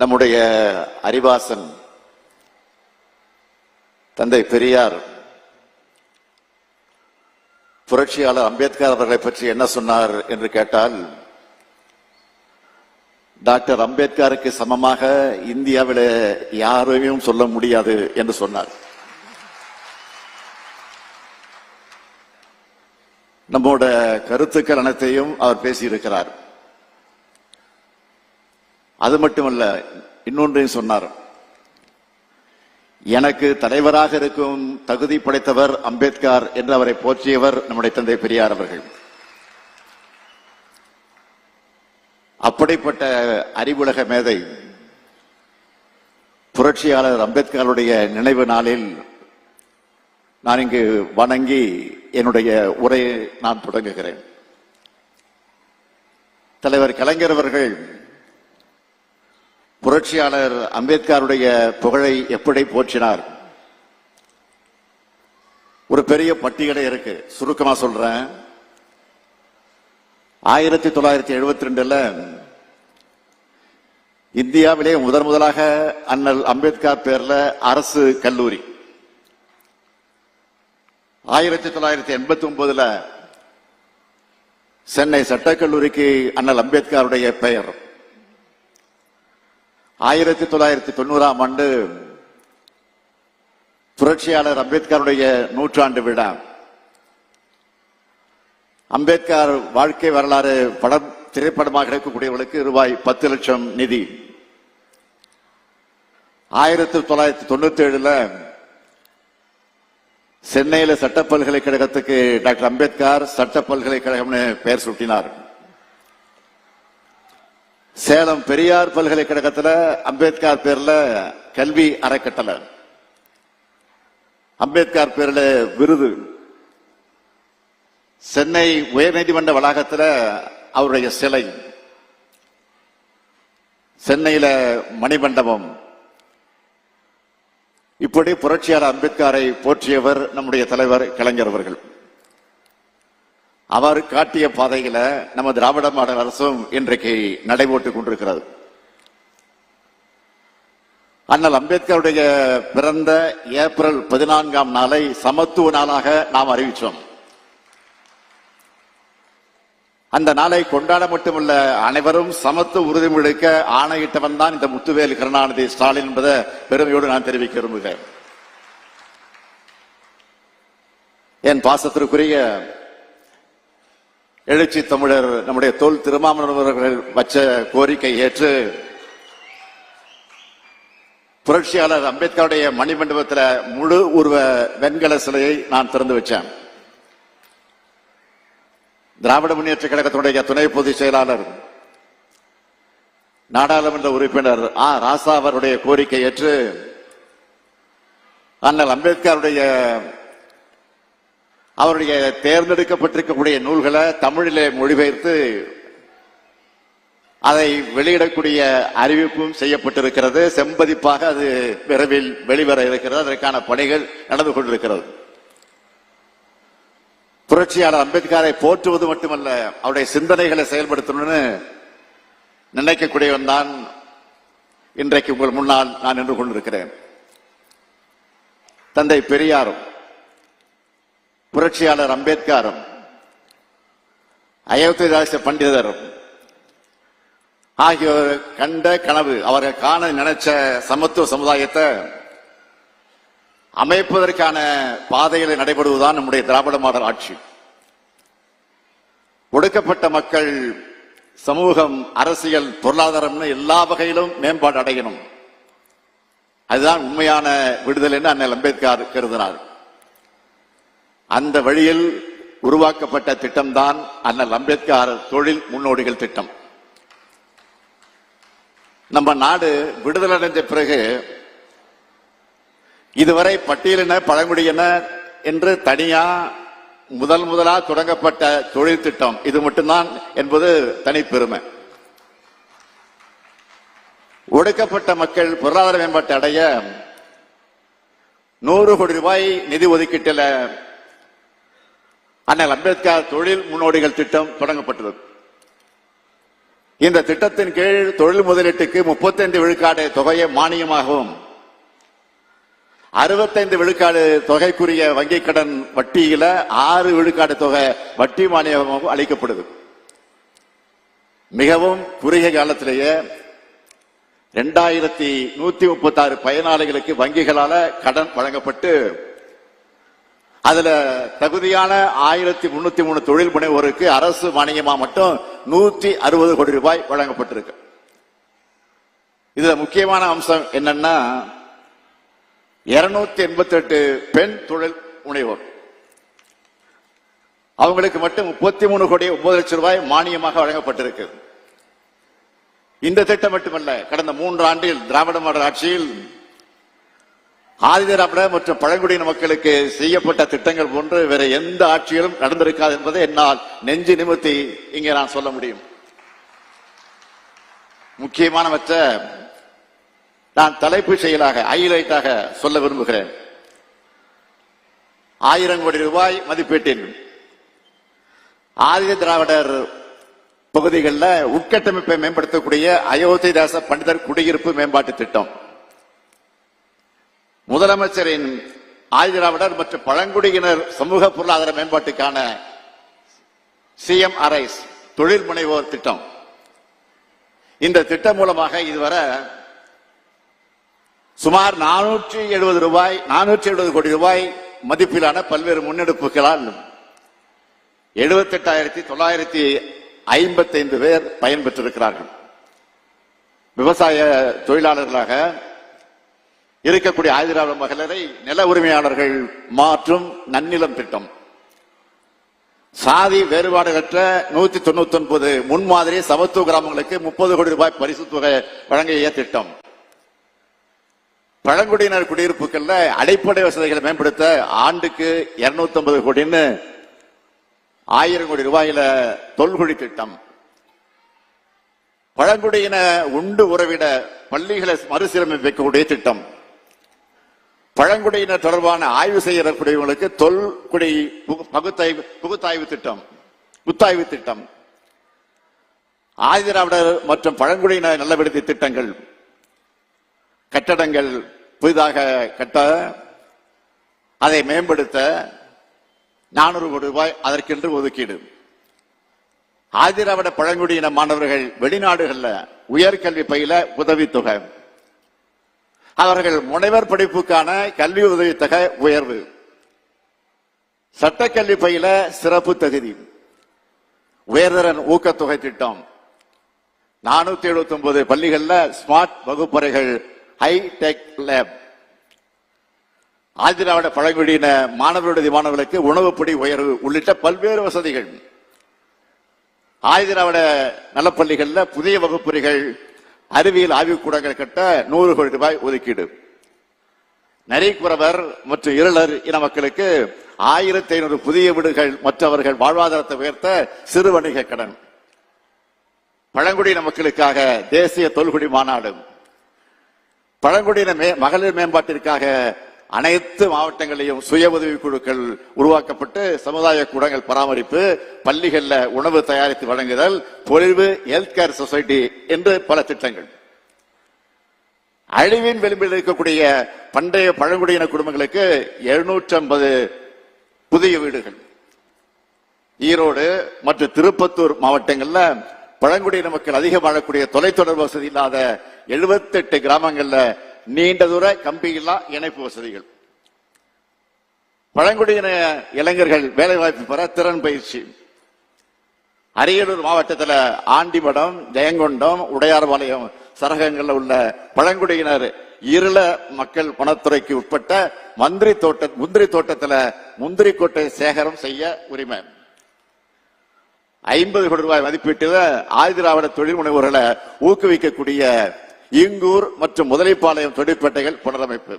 நம்முடைய அறிவாசன் தந்தை பெரியார் புரட்சியாளர் அம்பேத்கர் அவர்களை பற்றி என்ன சொன்னார் என்று கேட்டால் டாக்டர் அம்பேத்கருக்கு சமமாக இந்தியாவில் யாரையும் சொல்ல முடியாது என்று சொன்னார். நம்மோட கருத்துக்கள் அனைத்தையும் அவர் பேசியிருக்கிறார். அது மட்டுமல்ல இன்னொன்றையும் சொன்னார். எனக்கு தலைவராக இருக்கும் தகுதி படைத்தவர் அம்பேத்கர் என்று அவரை போற்றியவர் நம்முடைய தந்தை பெரியார் அவர்கள். அப்படிப்பட்ட அறிவுலக மேதை புரட்சியாளர் அம்பேத்கருடைய நினைவு நாளில் நான் இங்கு வணங்கி என்னுடைய உரையை நான் தொடங்குகிறேன். தலைவர் கலைஞர் அவர்கள் புரட்சியாளர் அம்பேத்கருடைய புகழை எப்படி போற்றினார்? ஒரு பெரிய பட்டியலை இருக்கு. சுருக்கமா சொல்றேன். ஆயிரத்தி தொள்ளாயிரத்தி எழுபத்தி ரெண்டுல இந்தியாவிலே முதன் முதலாக அண்ணல் அம்பேத்கர் பேர்ல அரசு கல்லூரி. ஆயிரத்தி தொள்ளாயிரத்தி எண்பத்தி ஒன்பதுல சென்னை சட்டக்கல்லூரிக்கு அண்ணல் அம்பேத்கருடைய பெயர். ஆயிரத்தி தொள்ளாயிரத்தி தொண்ணூறாம் ஆண்டு புரட்சியாளர் அம்பேத்கருடைய நூற்றாண்டு விழா. அம்பேத்கர் வாழ்க்கை வரலாறு படம் திரைப்படமாக எடுக்கக்கூடியவர்களுக்கு ரூபாய் பத்து லட்சம் நிதி. ஆயிரத்தி தொள்ளாயிரத்தி தொண்ணூத்தி ஏழுல சென்னையில சட்ட பல்கலைக்கழகத்துக்கு டாக்டர் அம்பேத்கர் சட்ட பல்கலைக்கழகம்னு பெயர் சூட்டினார். சேலம் பெரியார் பல்கலைக்கழகத்துல அம்பேத்கர் பேர்ல கல்வி அறக்கட்டளை. அம்பேத்கர் பேர்ல விருது. சென்னை உயர்நீதிமன்ற வளாகத்துல அவருடைய சிலை. சென்னையில மணிமண்டபம். இப்படி புரட்சியாளர் அம்பேத்கரை போற்றியவர் நம்முடைய தலைவர் கலைஞர் அவர்கள். அவர் காட்டிய பாதையில நம்ம திராவிட மாடல் அரசும் இன்றைக்கு நடைபோட்டுக் கொண்டிருக்கிறது. அண்ணல் அம்பேத்கருடைய பிறந்த ஏப்ரல் பதினான்காம் நாளை சமத்துவ நாளாக நாம் அறிவிச்சோம். அந்த நாளை கொண்டாட மட்டுமல்ல அனைவரும் சமத்துவ உறுதிமொழிக்க ஆணையிட்டவன் தான் இந்த முத்துவேல் கருணாநிதி ஸ்டாலின் என்பதை பெருமையோடு நான் தெரிவிக்க விரும்புகிறேன். என் பாசத்திற்குரிய எழுச்சி தமிழர் நம்முடைய தோல் திருமாமலர் வச்ச கோரிக்கை ஏற்று புரட்சியாளர் அம்பேத்கருடைய மணிமண்டபத்தில் முழு உருவ வெண்கல சிலையை நான் திறந்து வச்சேன். திராவிட முன்னேற்ற கழகத்துடைய துணை பொதுச் செயலாளர் நாடாளுமன்ற உறுப்பினர் ஆ. ராசா அவருடைய கோரிக்கை ஏற்று அண்ணல் அம்பேத்கருடைய அவருடைய தேர்ந்தெடுக்கப்பட்டிருக்கக்கூடிய நூல்களை தமிழிலே மொழிபெயர்த்து அதை வெளியிடக்கூடிய அறிவிப்பும் செய்யப்பட்டிருக்கிறது. செம்பதிப்பாக அது விரைவில் வெளிவர இருக்கிறது. அதற்கான பணிகள் நடந்து கொண்டிருக்கிறது. புரட்சியாளர் அம்பேத்கரை போற்றுவது மட்டுமல்ல அவருடைய சிந்தனைகளை செயல்படுத்தணும்னு நினைக்கக்கூடியவன் தான் இன்றைக்கு உங்கள் முன்னால் நான் நின்று கொண்டிருக்கிறேன். தந்தை பெரியாரும் புரட்சியாளர் அம்பேத்கரும் அயோத்திதாச பண்டிதரும் ஆகியோர் கண்ட கனவு அவர்கள் காண நினைச்ச சமத்துவ சமுதாயத்தை அமைப்பதற்கான பாதைகளை நடைபெறுவதுதான் நம்முடைய திராவிட மாடல் ஆட்சி. ஒடுக்கப்பட்ட மக்கள் சமூகம் அரசியல் பொருளாதாரம்னு எல்லா வகையிலும் மேம்பாடு அடையணும். அதுதான் உண்மையான விடுதலைன்னு அண்ணல் அம்பேத்கர் கருதினார் அந்த வழியில் உருவாக்கப்பட்ட திட்டம்தான் அண்ணல் அம்பேத்கர் தொழில் முன்னோடிகள் திட்டம். நம்ம நாடு விடுதலை அடைந்த பிறகு இதுவரை பட்டியலின பழங்குடியின என்று தனியா முதல் முதலா தொடங்கப்பட்ட தொழில் திட்டம். இது மட்டும்தான் என்பது தனிப்பெருமை ஒடுக்கப்பட்ட மக்கள் பொருளாதார மேம்பாட்டை அடைய நூறு கோடி ரூபாய் நிதி ஒதுக்கீட்டில் அண்ணல் அம்பேத்கர் தொழில் முன்னோடிகள் திட்டம் தொடங்கப்பட்டது. இந்த திட்டத்தின் கீழ் தொழில் முதலீட்டுக்கு 35 விழுக்காடு தொகையை மானியமாகவும் அறுபத்தைந்து விழுக்காடு தொகைக்குரிய வங்கிக் கடன் வட்டியில ஆறு விழுக்காடு தொகை வட்டி மானியமாகவும் அளிக்கப்படுது. மிகவும் குறுகிய காலத்திலேயே ரெண்டாயிரத்தி நூத்தி முப்பத்தி ஆறு பயனாளிகளுக்கு வங்கிகளால கடன் வழங்கப்பட்டு அதுல தகுதியான ஆயிரத்தி முன்னூத்தி மூணு தொழில் முனைவோருக்கு அரசு மானியமா மட்டும் நூத்தி அறுபது கோடி ரூபாய் வழங்கப்பட்டிருக்கு. இதுல முக்கியமான அம்சம் என்னன்னா இருநூத்தி எண்பத்தி எட்டு பெண் தொழில் முனைவோர். அவங்களுக்கு மட்டும் முப்பத்தி மூணு கோடி ஒன்பது லட்சம் ரூபாய் மானியமாக வழங்கப்பட்டிருக்கு. இந்த திட்டம் மட்டுமல்ல கடந்த மூன்று ஆண்டில் திராவிட மாடல் ஆட்சியில் ஆதிதிராவிட மற்றும் பழங்குடியின மக்களுக்கு செய்யப்பட்ட திட்டங்கள் போன்று வேற எந்த ஆட்சியிலும் நடந்திருக்காது என்பதை என்னால் நெஞ்சு நிமித்தி இங்கே நான் சொல்ல முடியும். முக்கியமானவற்ற நான் தலைப்பு செயலாக ஹைலைட்டாக சொல்ல விரும்புகிறேன். ஆயிரம் கோடி ரூபாய் மதிப்பீட்டில் ஆதிக திராவிடர் பகுதிகளில் உட்கட்டமைப்பை மேம்படுத்தக்கூடிய அயோத்திதாச பண்டிதர் குடியிருப்பு மேம்பாட்டு திட்டம். முதலமைச்சரின் ஆதிதிராவிடர் மற்றும் பழங்குடியினர் சமூக பொருளாதார மேம்பாட்டுக்கான சிஎம்ஆர்ஐஸ் தொழில் முனைவோர் திட்டம். இந்த திட்டம் மூலமாக இதுவரை சுமார் நானூற்றி எழுபது ரூபாய் நானூற்றி எழுபது கோடி ரூபாய் மதிப்பிலான பல்வேறு முன்னெடுப்புகளால் எழுபத்தி எட்டாயிரத்தி தொள்ளாயிரத்தி ஐம்பத்தைந்து பேர் பயன்பெற்றிருக்கிறார்கள் விவசாய தொழிலாளர்களாக இருக்கக்கூடிய ஆதிராவிட மகளிரை நில உரிமையாளர்கள் மாற்றும் நன்னிலம் திட்டம். சாதி வேறுபாடுகற்ற நூத்தி தொண்ணூத்தி ஒன்பது முன்மாதிரி சமத்துவ கிராமங்களுக்கு முப்பது கோடி ரூபாய் பரிசு தொகை வழங்கிய திட்டம். பழங்குடியினர் குடியிருப்புகள்ல அடிப்படை வசதிகளை மேம்படுத்த ஆண்டுக்கு 250 கோடின்னு ஆயிரம் கோடி ரூபாயில தொல்குழி திட்டம். பழங்குடியின உண்டு உறவிட பள்ளிகளை மறுசீரமைக்கக்கூடிய திட்டம். பழங்குடியினர் தொடர்பான ஆய்வு செய்யக்கூடியவங்களுக்கு தொல்குடி புகு- பகுத்தாய்வு புகுத்தாய்வு திட்டம் புத்தாய்வு திட்டம். ஆதிதிராவிடர் மற்றும் பழங்குடியினர் நல்ல திட்டங்கள். கட்டடங்கள் புதிதாக கட்ட அதை மேம்படுத்த நானூறு கோடி ரூபாய் அதற்கென்று ஒதுக்கீடு. ஆதிராவிட பழங்குடியின மாணவர்கள் வெளிநாடுகளில் உயர்கல்வி பயில உதவித்தொகை. அவர்கள் முனைவர் படிப்புக்கான கல்வி உதவித்தொகை உயர்வு. சட்டக்கல்வி பயில சிறப்பு தகுதி. உயர்தரன் ஊக்கத்தொகை திட்டம். நானூத்தி எழுபத்தி ஒன்பது பள்ளிகளில் ஸ்மார்ட் வகுப்பறைகள் ஹை டெக் லேப் ஆதிராவிட பழங்குடியின மாணவருடைய மாணவர்களுக்கு உணவுப்படி உயர்வு உள்ளிட்ட பல்வேறு வசதிகள். ஆதிராவிட நலப்பள்ளிகளில் புதிய வகுப்பறைகள் அறிவியல் ஆய்வுக்கூடங்கள் கட்ட நூறு கோடி ரூபாய் ஒதுக்கீடு. நரிக்குறவர் மற்றும் இருளர் இன மக்களுக்கு ஆயிரத்தி ஐநூறு புதிய வீடுகள் மற்றவர்கள் வாழ்வாதாரத்தை உயர்த்த சிறு வணிக கடன். பழங்குடியின மக்களுக்காக தேசிய தொல்குடி மாநாடு. பழங்குடியின மகளிர் மேம்பாட்டிற்காக அனைத்து மாவட்டங்களிலும் சுய உதவி குழுக்கள் உருவாக்கப்பட்டு சமுதாய கூடங்கள் பராமரிப்பு பள்ளிகளில் உணவு தயாரித்து வழங்குதல் பொழிவு ஹெல்த் கேர் சொசைட்டி என்று பல திட்டங்கள். அழிவின் விளிம்பில் இருக்கக்கூடிய பண்டைய பழங்குடியின குடும்பங்களுக்கு 750 ஐம்பது புதிய வீடுகள். ஈரோடு மற்றும் திருப்பத்தூர் மாவட்டங்களில் பழங்குடியின மக்கள் அதிகம் வாழக்கூடிய தொலைத்தொடர்பு வசதி இல்லாத எழுபத்தெட்டு கிராமங்களில் நீண்ட தூர கம்பியில்லா இணைப்பு வசதிகள். பழங்குடியின இளைஞர்கள் வேலைவாய்ப்பு பெற திறன் பயிற்சி. அரியலூர் மாவட்டத்துல ஆண்டிமடம் ஜெயங்கொண்டம் உடையார்பாளையம் சரகங்கள்ல உள்ள பழங்குடியினர் இருள மக்கள் பணத்துறைக்கு உட்பட்ட மந்திரி தோட்ட முந்திரி தோட்டத்துல முந்திரி கோட்டை சேகரம் செய்ய உரிமை. ஐம்பது கோடி ரூபாய் மதிப்பீட்டில் ஆதிதிராவிட தொழில் முனைவோர்களை ஊக்குவிக்கக்கூடிய இங்கூர் மற்றும் முதலைப்பாளையம் தொழிற்பேட்டைகள் புனரமைப்பு.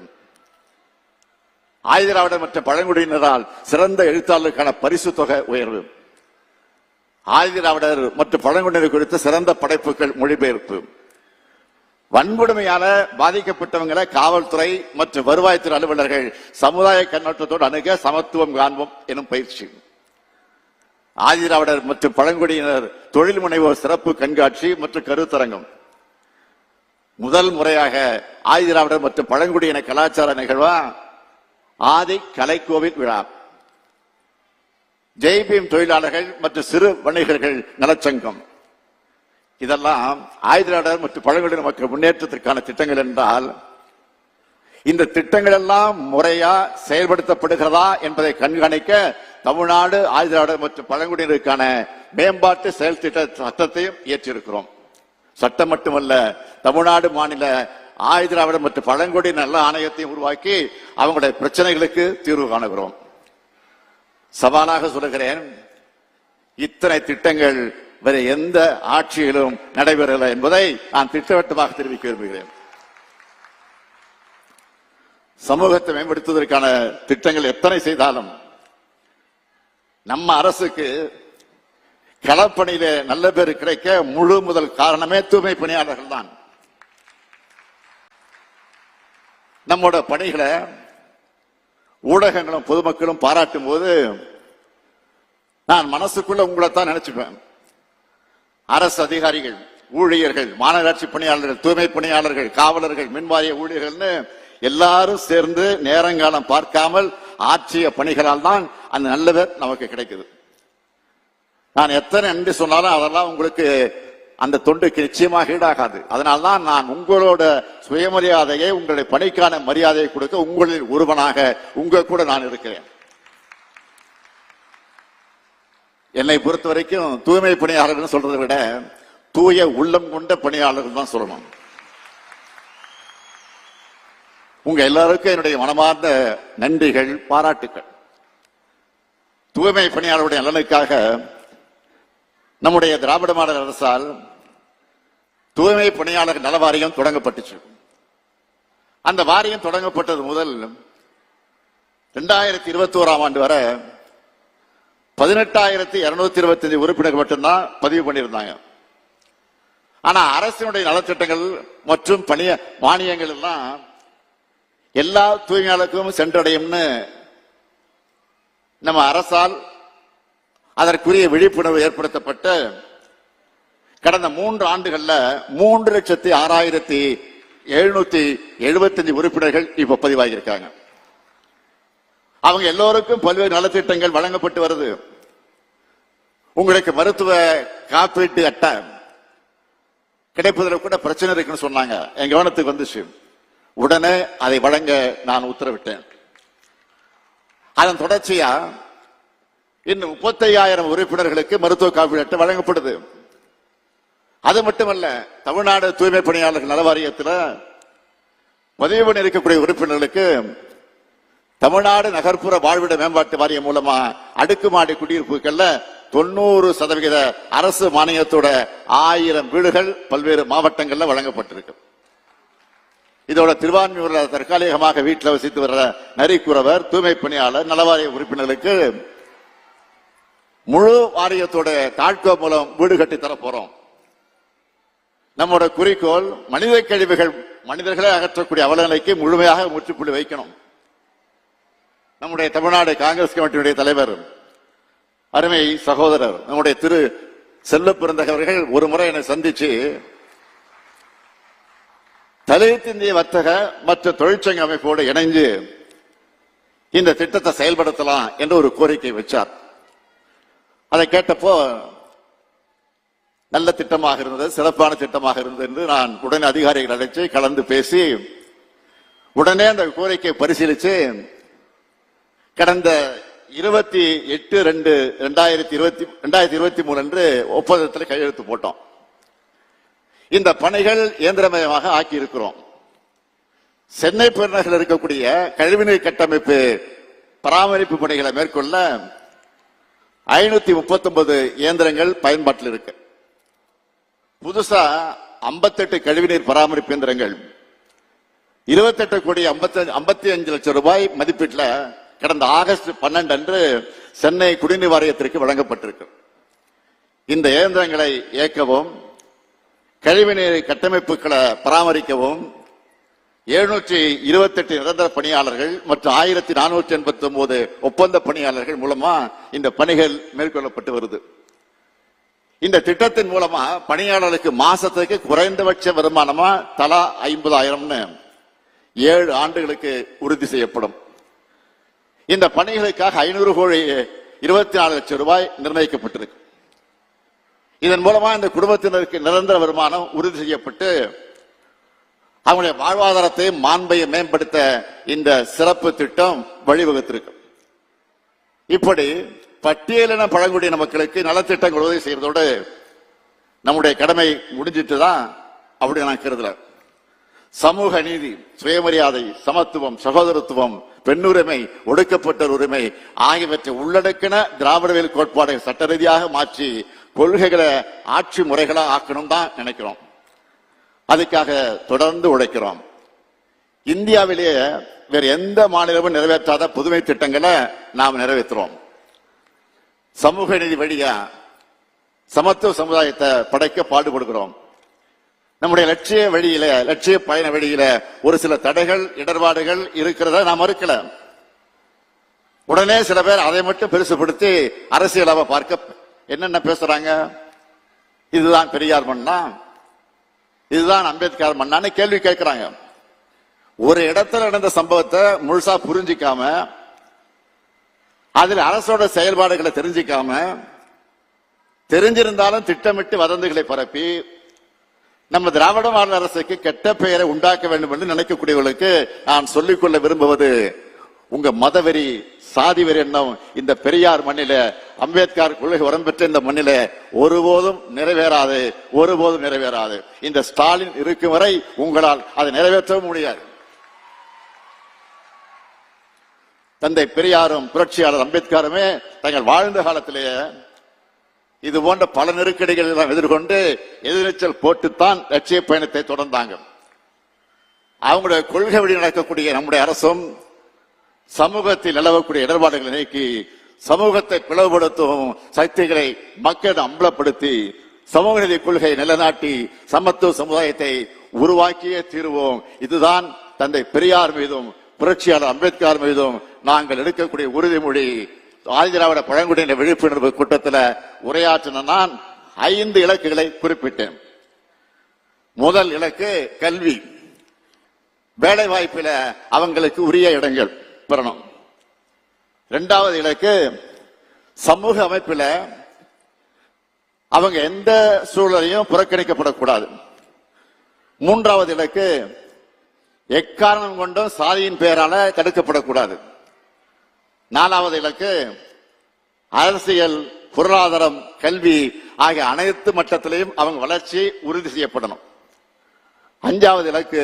ஆதிதிராவிடர் மற்றும் பழங்குடியினரால் சிறந்த எழுத்தாளருக்கான பரிசு தொகை உயர்வு. ஆதிதிராவிடர் மற்றும் பழங்குடியினர் குறித்த சிறந்த படைப்புகள் மொழிபெயர்ப்பு. வன்கொடுமையால பாதிக்கப்பட்டவங்களை காவல்துறை மற்றும் வருவாய்த்துறை அலுவலர்கள் சமுதாய கண்ணோட்டத்தோடு அணுக சமத்துவம் காண்போம் எனும் பயிற்சி. ஆதிதிராவிடர் மற்றும் பழங்குடியினர் தொழில் முனைவோர் சிறப்பு கண்காட்சி மற்றும் கருத்தரங்கம். முதல் முறையாக ஆதிதிராவிடர் மற்றும் பழங்குடியின கலாச்சார நிகழ்வா? ஆதி கலைக்கோவில் விழா. ஜெய்பீம் தொழிலாளர்கள் மற்றும் சிறு வணிகர்கள் நலச்சங்கம். இதெல்லாம் ஆயுதிராடர் மற்றும் பழங்குடியின மக்கள் முன்னேற்றத்திற்கான திட்டங்கள் என்றால் இந்த திட்டங்கள் எல்லாம் முறையா செயல்படுத்தப்படுகிறதா என்பதை கண்காணிக்க தமிழ்நாடு ஆயுதிராடர் மற்றும் பழங்குடியினருக்கான மேம்பாட்டு செயல் திட்ட சட்டத்தையும் இயற்றியிருக்கிறோம். சட்டம் மட்டுமல்ல தமிழ்நாடு மாநில ஆயுதராவிடம் மற்றும் பழங்குடி நல்ல ஆணையத்தையும் உருவாக்கி அவங்களுடைய பிரச்சனைகளுக்கு தீர்வு காணுகிறோம். சவாலாக சொல்லுகிறேன் இத்தனை திட்டங்கள் வேற எந்த ஆட்சியிலும் நடைபெறல என்பதை நான் திட்டவட்டமாக தெரிவிக்க விரும்புகிறேன். சமூகத்தை மேம்படுத்துவதற்கான திட்டங்கள் எத்தனை செய்தாலும் நம்ம அரசுக்கு களப்பணியில நல்ல பேர் கிடைக்க முழு முதல் காரணமே தூய்மை பணியாளர்கள் தான். நம்மோட பணிகளை ஊடகங்களும் பொதுமக்களும் பாராட்டும் போது நான் மனசுக்குள்ள உங்களை தான் நினைச்சுப்பேன். அரசு அதிகாரிகள் ஊழியர்கள் மாநகராட்சி பணியாளர்கள் தூய்மை பணியாளர்கள் காவலர்கள் மின்வாரிய ஊழியர்கள்னு எல்லாரும் சேர்ந்து நேரங்காலம் பார்க்காமல் ஆற்றிய பணிகளால் தான் அந்த நல்லவர் நமக்கு கிடைக்குது. நான் எத்தனை நன்றி சொன்னாலும் அதெல்லாம் உங்களுக்கு அந்த தொண்டுக்கு நிச்சயமாக ஈடாகாது. அதனால்தான் நான் உங்களோட சுயமரியாதையை உங்களுடைய பணிக்கான மரியாதையை கொடுக்க உங்களில் ஒருவனாக உங்க கூட நான் இருக்கிறேன். என்னை பொறுத்த வரைக்கும் தூய்மை பணியாளர்கள் சொல்றதை விட தூய உள்ளம் கொண்ட பணியாளர்கள் தான் சொல்லணும். உங்க எல்லாருக்கும் என்னுடைய மனமார்ந்த நன்றிகள் பாராட்டுக்கள். தூய்மை பணியாளருடைய நலனுக்காக நம்முடைய திராவிட மாடல் அரசால் தூய்மை பணியாளர் நல வாரியம் தொடங்கப்பட்டுச்சு. அந்த வாரியம் தொடங்கப்பட்டது முதல் இரண்டாயிரத்தி இருபத்தி ஓராம் ஆண்டு வரை பதினெட்டாயிரத்தி இருநூத்தி இருபத்தி அஞ்சு உறுப்பினர்கள் மட்டும்தான் பதிவு பண்ணியிருந்தாங்க. ஆனா அரசினுடைய நலத்திட்டங்கள் மற்றும் பணிய மானியங்கள் எல்லாம் எல்லா தூய்மையாளருக்கும் சென்றடையும்னு நம்ம அரசால் அதற்குரிய விழிப்புணர்வு ஏற்படுத்தப்பட்டு கடந்த மூன்று ஆண்டுகள்ல மூன்று லட்சத்தி ஆறாயிரத்தி எழுநூத்தி எழுபத்தஞ்சு உறுப்பினர்கள் இப்ப பதிவாகியிருக்காங்க. அவங்க எல்லோருக்கும் பல்வேறு நலத்திட்டங்கள் வழங்கப்பட்டு வருது. உங்களுக்கு மருத்துவ காப்பீட்டு அட்டை கிடைப்பதில் கூட பிரச்சனை இருக்குன்னு சொன்னாங்க. என் கவனத்துக்கு வந்துச்சு. உடனே அதை வழங்க நான் உத்தரவிட்டேன். அதன் தொடர்ச்சியா இன்னும் முப்பத்தையாயிரம் உறுப்பினர்களுக்கு மருத்துவ காப்பீடு அட்டை வழங்கப்படுது. அது மட்டுமல்ல தமிழ்நாடு தூய்மை பணியாளர்கள் நல வாரியத்தில் பதிவு பண்ணி இருக்கக்கூடிய உறுப்பினர்களுக்கு தமிழ்நாடு நகர்ப்புற வாழ்விட மேம்பாட்டு வாரியம் மூலமா அடுக்குமாடி குடியிருப்புகள்ல தொண்ணூறு சதவிகித அரசு மானியத்தோட ஆயிரம் வீடுகள் பல்வேறு மாவட்டங்கள்ல வழங்கப்பட்டிருக்கு. இதோட திருவான்மையூர்ல தற்காலிகமாக வீட்டில் வசித்து வர்ற நரிக்குறவர் தூய்மை பணியாளர் நலவாரிய உறுப்பினர்களுக்கு முழு வாரியத்தோட தாழ்கோ மூலம் வீடு கட்டி தர போறோம். நம்மோட குறிக்கோள் மனித கழிவுகள் மனிதர்களை அகற்றக்கூடிய அவலநிலைக்கு முழுமையாக முற்றுப்புள்ளி வைக்கணும். நம்முடைய தமிழ்நாடு காங்கிரஸ் கமிட்டியுடைய தலைவர் அருமை சகோதரர் நம்முடைய திரு செல்ல பிறந்தகவர்கள் ஒரு முறை என்னை சந்திச்சு தலையத்திந்திய வர்த்தக மற்ற தொழிற்சங்க அமைப்போடு இணைஞ்சு இந்த திட்டத்தை செயல்படுத்தலாம் என்று ஒரு கோரிக்கை வச்சார். அதை கேட்டப்போ நல்ல திட்டமாக இருந்தது சிறப்பான திட்டமாக இருந்தது என்று நான் உடனே அதிகாரிகள் அழைச்சு கலந்து பேசி உடனே அந்த கோரிக்கையை பரிசீலித்து கடந்த இருபத்தி எட்டு ரெண்டு ரெண்டாயிரத்தி இருபத்தி ரெண்டாயிரத்தி இருபத்தி மூணு அன்று ஒப்பந்தத்தில் கையெழுத்து போட்டோம். இந்த பணிகள் இயந்திரமயமாக ஆக்கி இருக்கிறோம் சென்னை பெருநகரில் இருக்கக்கூடிய கழிவுநீர் கட்டமைப்பு பராமரிப்பு பணிகளை மேற்கொள்ள ஐநூத்தி முப்பத்தி ஒன்பது இயந்திரங்கள் பயன்பாட்டில் இருக்கு. புதுசா 58 கழிவுநீர் பராமரிப்பு இயந்திரங்கள் இருபத்தெட்டு கோடி ஐம்பத்தி ஐம்பத்தி அஞ்சு லட்சம் ரூபாய் மதிப்பீட்டில் கடந்த ஆகஸ்ட் பன்னெண்டு அன்று சென்னை குடிநீர் வாரியத்திற்கு வழங்கப்பட்டிருக்கு. இந்த இயந்திரங்களை இயக்கவும் கழிவுநீர் கட்டமைப்புகளை பராமரிக்கவும் எழுநூற்றி இருபத்தெட்டு நிரந்தர பணியாளர்கள் மற்றும் ஆயிரத்தி நானூற்றி எண்பத்தி ஒன்பது ஒப்பந்த பணியாளர்கள் மூலமா இந்த பணிகள் மேற்கொள்ளப்பட்டு வருது. இந்த திட்டத்தின் மூலமா பணியாளர்களுக்கு மாசத்துக்கு குறைந்தபட்ச வருமானமா தலா ஐம்பதாயிரம்னு ஏழு ஆண்டுகளுக்கு உறுதி செய்யப்படும். இந்த பணிகளுக்காக ஐநூறு கோடி இருபத்தி நாலு லட்சம் ரூபாய் நிர்ணயிக்கப்பட்டிருக்கு. இதன் மூலமா இந்த குடும்பத்தினருக்கு நிரந்தர வருமானம் உறுதி செய்யப்பட்டு அவங்களுடைய வாழ்வாதாரத்தையும் மாண்பையை மேம்படுத்த இந்த சிறப்பு திட்டம் வழிவகுத்திருக்கு. இப்படி பட்டியலின பழங்குடியின மக்களுக்கு நலத்திட்டங்கள் உதவி செய்யறதோடு நம்முடைய கடமை முடிஞ்சிட்டு தான் அப்படி நான் கருதுறேன். சமூக நீதி சுயமரியாதை சமத்துவம் சகோதரத்துவம் பெண்ணுரிமை ஒடுக்கப்பட்ட உரிமை ஆகியவற்றை உள்ளடக்கின திராவிடவியல் கோட்பாடை சட்ட ரீதியாக மாற்றி கொள்கைகளை ஆட்சி முறைகளாக ஆக்கணும் தான் நினைக்கிறோம். அதுக்காக தொடர்ந்து உழைக்கிறோம். இந்தியாவிலேயே வேற எந்த மாநிலமும் நிறைவேற்றாத புதுமை திட்டங்களை நாம் நிறைவேற்றுறோம். சமூக நீதி வழியா சமத்துவ சமுதாயத்தை படைக்க பாடுபடுகிறோம் நம்முடைய லட்சிய வழியில லட்சிய பயண வழியில ஒரு சில தடைகள் இடர்பாடுகள் இருக்கிறத நாம் மறுக்கல. உடனே சில பேர் அதை மட்டும் பெருசுபடுத்தி அரசியலாவை பார்க்க என்னென்ன பேசுறாங்க? இதுதான் பெரியார் மண்ணா இதுதான் அம்பேத்கர் மண்ணான்னு கேள்வி கேட்கிறாங்க. ஒரு இடத்துல நடந்த சம்பவத்தை முழுசா புரிஞ்சிக்காம அதில் அரசோட செயல்பாடுகளை தெரிஞ்சிக்காம தெரிஞ்சிருந்தாலும் திட்டமிட்டு வதந்திகளை பரப்பி நம்ம திராவிட மாநில அரசுக்கு கெட்ட பெயரை உண்டாக்க வேண்டும் என்று நினைக்கக்கூடியவர்களுக்கு நான் சொல்லிக்கொள்ள விரும்புவது உங்க மதவெறி சாதிவர் எண்ணம் இந்த பெரியார் மண்ணில அம்பேத்கர் கொள்கை வரம் பெற்ற இந்த மண்ணில ஒருபோதும் நிறைவேறாது ஒருபோதும் நிறைவேறாது. இந்த ஸ்டாலின் இருக்கும் வரை உங்களால் அதை நிறைவேற்றவும் முடியாது. தந்தை பெரியாரும் புரட்சியாளர் அம்பேத்கருமே தங்கள் வாழ்ந்த காலத்திலேயே இது போன்ற பல நெருக்கடிகள் எல்லாம் எதிர்கொண்டு எதிர்நீச்சல் போட்டுத்தான் லட்சிய பயணத்தை தொடர்ந்தாங்க. அவங்களுடைய கொள்கை வழி நடக்கக்கூடிய நம்முடைய அரசும் சமூகத்தில் நிலவக்கூடிய இடர்பாடுகளை நீக்கி சமூகத்தை பிளவுபடுத்தும் சக்திகளை மக்களிடம் அம்பலப்படுத்தி சமூக நீதி கொள்கையை நிலைநாட்டி சமத்துவ சமுதாயத்தை உருவாக்கியே தீருவோம். இதுதான் தந்தை பெரியார் மீதும் புரட்சியாளர் அம்பேத்கர் மீதும் நாங்கள் எடுக்கக்கூடிய உறுதிமொழி. ஆதிதிராவிட பழங்குடியின விழிப்புணர்வு கூட்டத்தில் உரையாற்றின நான் ஐந்து இலக்குகளை குறிப்பிட்டேன். முதல் இலக்கு கல்வி. வேலை வாய்ப்பில் அவங்களுக்கு உரிய இடங்கள். பெறணும் இரண்டாவது இலக்கு சமூக அமைப்பில் அவங்க எந்த சூழலையும் புறக்கணிக்கப்படக்கூடாது. மூன்றாவது இலக்கு எக்காரணம் கொண்டும் சாதியின் பெயரால தடுக்கப்படக்கூடாது. நாலாவது இலக்கு அரசியல் பொருளாதாரம் கல்வி ஆகிய அனைத்து மட்டத்திலையும் அவங்க வளர்ச்சி உறுதி செய்யப்படணும். அஞ்சாவது இலக்கு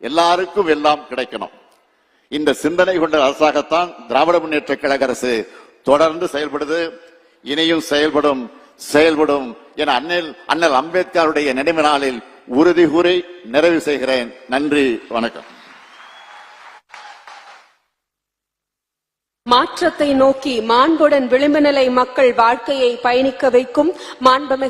எல்லாருக்கும் எல்லாம் கிடைக்கணும். இந்த சிந்தனை கொண்ட அரசாகத்தான் திராவிட முன்னேற்ற கழக அரசு தொடர்ந்து செயல்படுது. இனியும் செயல்படும் செயல்படும் என அண்ணல் அண்ணல் அம்பேத்கருடைய நினைவு நாளில் உறுதி கூறி நிறைவு செய்கிறேன். நன்றி வணக்கம். மாற்றத்தை நோக்கி மாண்புடன் விளிம்பு நிலை மக்கள் வாழ்க்கையை பயணிக்க வைக்கும் மாண்புமிகு